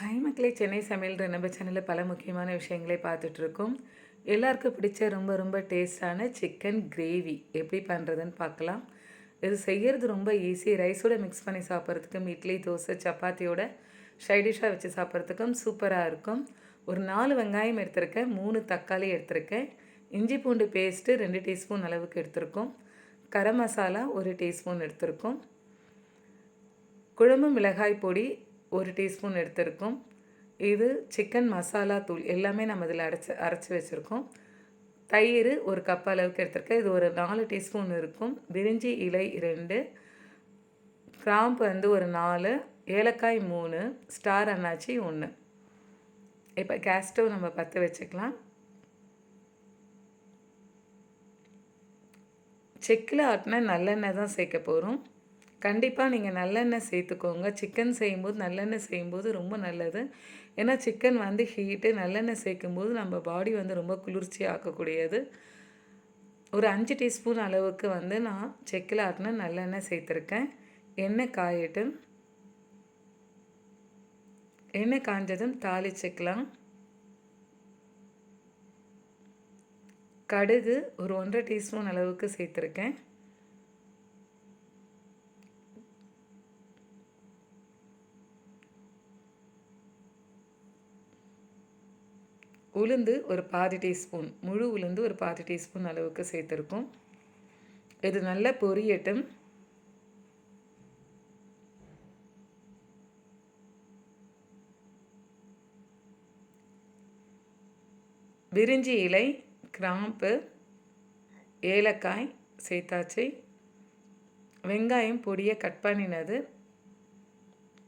Hi மக்களே சென்னை சமையல் நம்ம சேனலில் பல முக்கியமான விஷயங்களை பார்த்துட்ருக்கோம். எல்லாருக்கும் பிடிச்ச ரொம்ப ரொம்ப டேஸ்டான சிக்கன் கிரேவி எப்படி பண்ணுறதுன்னு பார்க்கலாம். இது செய்கிறது ரொம்ப ஈஸி ரைஸோட மிக்ஸ் பண்ணி சாப்பிட்றதுக்கும் இட்லி தோசை சப்பாத்தியோட சைடிஷாக வச்சு சாப்பிட்றதுக்கும் சூப்பராக இருக்கும். ஒரு நாலு வெங்காயம் எடுத்திருக்கேன் மூணு தக்காளி எடுத்திருக்கேன். இஞ்சி பூண்டு பேஸ்ட்டு ரெண்டு டீஸ்பூன் அளவுக்கு எடுத்திருக்கோம். கரம் மசாலா ஒரு டீஸ்பூன் எடுத்திருக்கோம். குழம்பு மிளகாய் பொடி ஒரு டீஸ்பூன் எடுத்திருக்கோம். இது சிக்கன் மசாலா தூள். எல்லாமே நம்ம இதில் அரைச்சி அரைச்சி வச்சுருக்கோம். தயிர் ஒரு கப் அளவுக்கு எடுத்திருக்கேன். இது ஒரு நாலு டீஸ்பூன் இருக்கும். பிரிஞ்சி இலை ரெண்டு கிராம்பு வந்து ஒரு நாலு. ஏலக்காய் மூணு. ஸ்டார் அண்ணாச்சி ஒன்று இப்போ கேஸ் ஸ்டவ் நம்ம பற்ற வச்சுக்கலாம். செக்கில் ஆட்டின நல்லெண்ணெய் தான் சேர்க்க போகிறோம் கண்டிப்பாக நீங்கள் நல்லெண்ணெய் சேர்த்துக்கோங்க. சிக்கன் செய்யும்போது நல்லெண்ணெய் செய்யும்போது ரொம்ப நல்லது. ஏன்னா சிக்கன் வந்து ஹீட்டு நல்லெண்ணெய் சேர்க்கும்போது நம்ம பாடி வந்து ரொம்ப குளிர்ச்சி ஆக்கக்கூடியது. ஒரு அஞ்சு டீஸ்பூன் அளவுக்கு வந்து நான் செக்கில் ஆட்டின நல்லெண்ணெய் சேர்த்துருக்கேன். எண்ணெய் காயட்டும். எண்ணெய் காஞ்சதும் தாளிச்சுக்கலாம் கடுகு ஒரு ஒன்றரை டீஸ்பூன் அளவுக்கு சேர்த்துருக்கேன். உளுந்து ஒரு பாதி டீஸ்பூன் முழு உளுந்து ஒரு பாதி டீஸ்பூன் அளவுக்கு சேர்த்துருக்கோம். இது நல்லா பொரியட்டும். விரிஞ்சி இலை கிராம்பு ஏலக்காய் சேர்த்தாச்சு. வெங்காயம் பொடியை கட் பண்ணினது.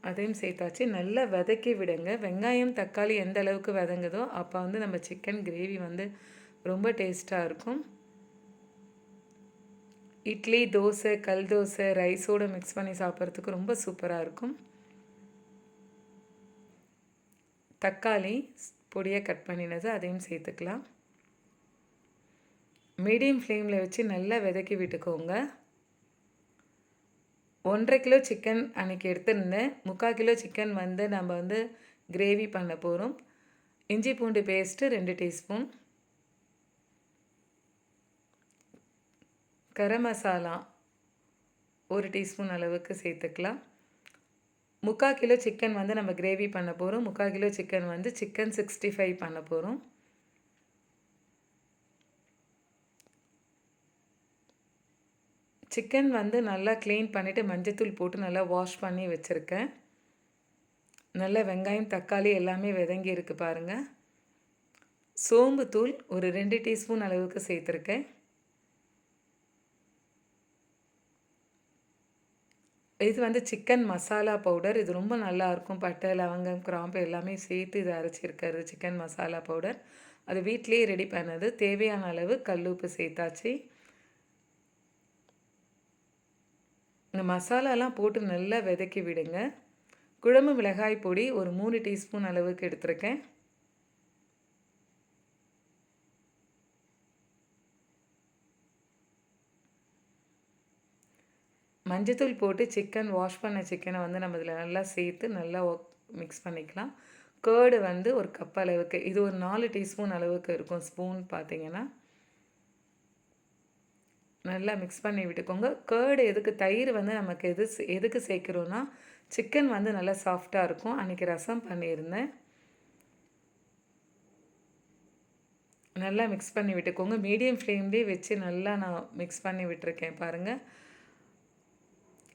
அதையும் சேர்த்தாச்சு. நல்லா வதக்கி விடுங்க. வெங்காயம் தக்காளி எந்த அளவுக்கு வதங்குதோ அப்போ வந்து நம்ம சிக்கன் கிரேவி வந்து ரொம்ப டேஸ்ட்டாக இருக்கும். இட்லி தோசை கல் தோசை ரைஸோடு மிக்ஸ் பண்ணி சாப்பிட்றதுக்கு ரொம்ப சூப்பராக இருக்கும். தக்காளி பொடியை கட் பண்ணினது அதையும் சேர்த்துக்கலாம். மீடியம் ஃப்ளேமில் வச்சு நல்லா விதக்கி விட்டுக்கோங்க. ஒன்றரை கிலோ சிக்கன் அன்றைக்கி எடுத்திருந்தேன். முக்கால் கிலோ சிக்கன் வந்து நம்ம வந்து கிரேவி பண்ண போகிறோம் இஞ்சி பூண்டு பேஸ்ட்டு ரெண்டு டீஸ்பூன் கரம் மசாலா ஒரு டீஸ்பூன் அளவுக்கு சேர்த்துக்கலாம். முக்கால் கிலோ சிக்கன் வந்து நம்ம கிரேவி பண்ண போகிறோம் முக்கால் கிலோ சிக்கன் வந்து சிக்கன் சிக்ஸ்டி ஃபைவ் பண்ண போகிறோம் சிக்கன் வந்து நல்லா க்ளீன் பண்ணிவிட்டு மஞ்சத்தூள் போட்டு நல்லா வாஷ் பண்ணி வச்சுருக்கேன். நல்லா வெங்காயம் தக்காளி எல்லாமே விதங்கி இருக்குது பாருங்கள் சோம்பு தூள் ஒரு ரெண்டு டீஸ்பூன் அளவுக்கு சேர்த்துருக்கேன். இது வந்து சிக்கன் மசாலா பவுடர் இது ரொம்ப நல்லாயிருக்கும் பட்டை லவங்கம் கிராம்பு எல்லாமே சேர்த்து இது அரைச்சிருக்கிறது சிக்கன் மசாலா பவுடர் அது வீட்லேயே ரெடி பண்ணது. தேவையான அளவு கல்லுப்பு சேர்த்தாச்சு. இந்த மசாலாலாம் போட்டு நல்லா விதக்கி விடுங்க. குழம்பு மிளகாய் பொடி ஒரு மூணு டீஸ்பூன் அளவுக்கு எடுத்திருக்கேன். மஞ்சத்தூள் போட்டு சிக்கன் வாஷ் பண்ண சிக்கனை வந்து நம்ம இதில் நல்லா சேர்த்து நல்லா மிக்ஸ் பண்ணிக்கலாம். கேர்டு வந்து ஒரு கப் அளவுக்கு இது ஒரு நாலு டீஸ்பூன் அளவுக்கு இருக்கும் ஸ்பூன் பார்த்தீங்கன்னா. நல்லா மிக்ஸ் பண்ணி விட்டுக்கோங்க. கேர்டு எதுக்கு தயிர் வந்து நமக்கு எது எதுக்கு சேர்க்குறோன்னா சிக்கன் வந்து நல்லா சாஃப்டாக இருக்கும். அன்றைக்கி ரசம் பண்ணியிருந்தேன். நல்லா மிக்ஸ் பண்ணி விட்டுக்கோங்க. மீடியம் ஃப்ளேம்லேயே வச்சு நல்லா நான் மிக்ஸ் பண்ணி விட்டுருக்கேன் பாருங்கள்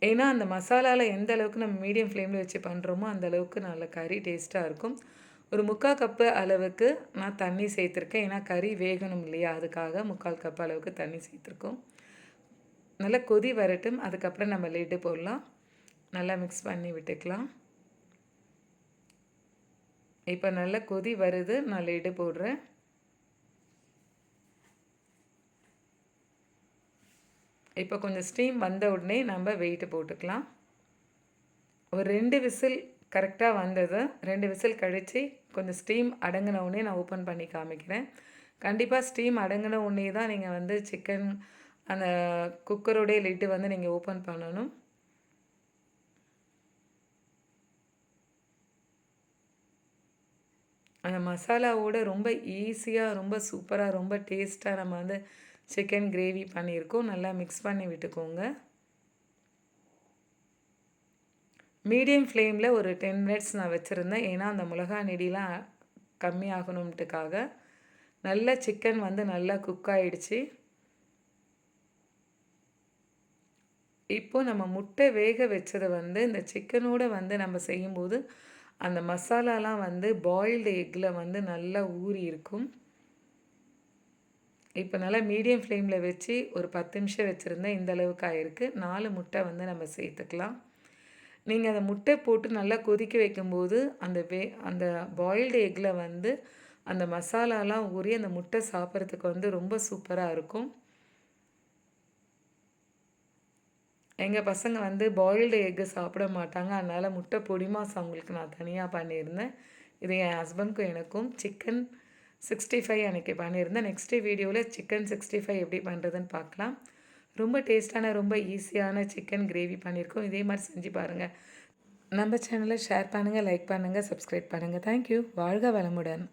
ஏன்னா அந்த மசாலாவில் எந்த அளவுக்கு நம்ம மீடியம் ஃப்ளேமில் வச்சு பண்ணுறோமோ அந்த அளவுக்கு நல்ல கறி டேஸ்ட்டாக இருக்கும். ஒரு முக்கால் கப்பு அளவுக்கு நான் தண்ணி சேர்த்துருக்கேன். ஏன்னா கறி வேகணும் இல்லையா? அதுக்காக முக்கால் கப்பு அளவுக்கு தண்ணி சேர்த்துருக்கோம். நல்லா கொதி வரட்டும். அதுக்கப்புறம் நம்ம லிட்டு போடலாம். நல்லா மிக்ஸ் பண்ணி விட்டுக்கலாம். இப்போ நல்லா கொதி வருது. நான் லிட்டு போடுறேன். இப்போ கொஞ்சம் ஸ்டீம் வந்த உடனே நம்ம வெயிட்டு போட்டுக்கலாம். ஒரு ரெண்டு விசில் கரெக்டாக வந்தது ரெண்டு விசில் கழித்து கொஞ்சம் ஸ்டீம் அடங்கின உடனே நான் ஓப்பன் பண்ணி காமிக்கிறேன். கண்டிப்பாக ஸ்டீம் அடங்கின உடனே தான் நீங்கள் வந்து சிக்கன் அந்த குக்கருடைய லிட்டு வந்து நீங்கள் ஓப்பன் பண்ணணும். அந்த மசாலாவோட ரொம்ப ஈஸியாக ரொம்ப சூப்பராக ரொம்ப டேஸ்ட்டாக நம்ம வந்து சிக்கன் கிரேவி பண்ணியிருக்கோம். நல்லா மிக்ஸ் பண்ணி விட்டுக்கோங்க. மீடியம் ஃப்ளேமில் ஒரு டென் மினிட்ஸ் நான் வச்சுருந்தேன். ஏன்னா அந்த மிளகா நெடிலாம் கம்மியாகணும்ட்டுக்காக நல்ல சிக்கன் வந்து நல்லா குக் ஆகிடுச்சு இப்போ நம்ம முட்டை வேக வச்சதை வந்து இந்த சிக்கனோடு வந்து நம்ம செய்யும்போது அந்த மசாலாலாம் வந்து பாயில்டு எக்கில் வந்து நல்லா ஊறி இருக்கும். இப்போ நல்லா மீடியம் ஃப்ளேமில் வச்சு ஒரு பத்து நிமிஷம் வச்சுருந்தேன். இந்த அளவுக்கு ஆயிருக்கு நாலு முட்டை வந்து நம்ம சேர்த்துக்கலாம். நீங்கள் அந்த முட்டை போட்டு நல்லா கொதிக்க வைக்கும்போது அந்த வே அந்த பாயில்டு எக்கில் வந்து அந்த மசாலாலாம் ஊறி அந்த முட்டை சாப்பிட்றதுக்கு வந்து ரொம்ப சூப்பராக இருக்கும். எங்கள் பசங்க வந்து பாயில்டு எக்கு சாப்பிட மாட்டாங்க. அதனால் முட்டை பொடி மாதம் அவங்களுக்கு நான் தனியாக பண்ணியிருந்தேன். இது என் ஹஸ்பண்ட்க்கும் எனக்கும். சிக்கன் சிக்ஸ்டி ஃபைவ் அன்றைக்கி பண்ணியிருந்தேன். நெக்ஸ்ட்டு வீடியோவில் சிக்கன் சிக்ஸ்டி ஃபைவ் எப்படி பண்ணுறதுன்னு பார்க்கலாம். ரொம்ப டேஸ்ட்டான ரொம்ப ஈஸியான சிக்கன் கிரேவி பண்ணியிருக்கோம். இதே மாதிரி செஞ்சு பாருங்கள் நம்ம சேனலை ஷேர் பண்ணுங்கள் லைக் பண்ணுங்கள் சப்ஸ்கிரைப் பண்ணுங்கள் தேங்க்யூ வாழ்க வளமுடன்.